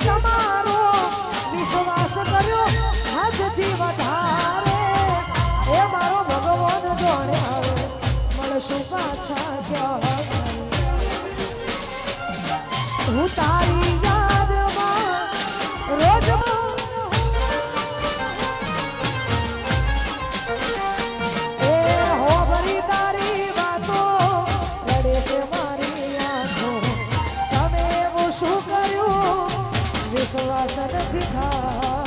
તમારો વિશ્વાસ કર્યો હાથથી વધારે એ મારો ભગવાન જોડે આવે મળશું પાછા ક્યાં હું તારી યાદમાં રોજ आसन दिखा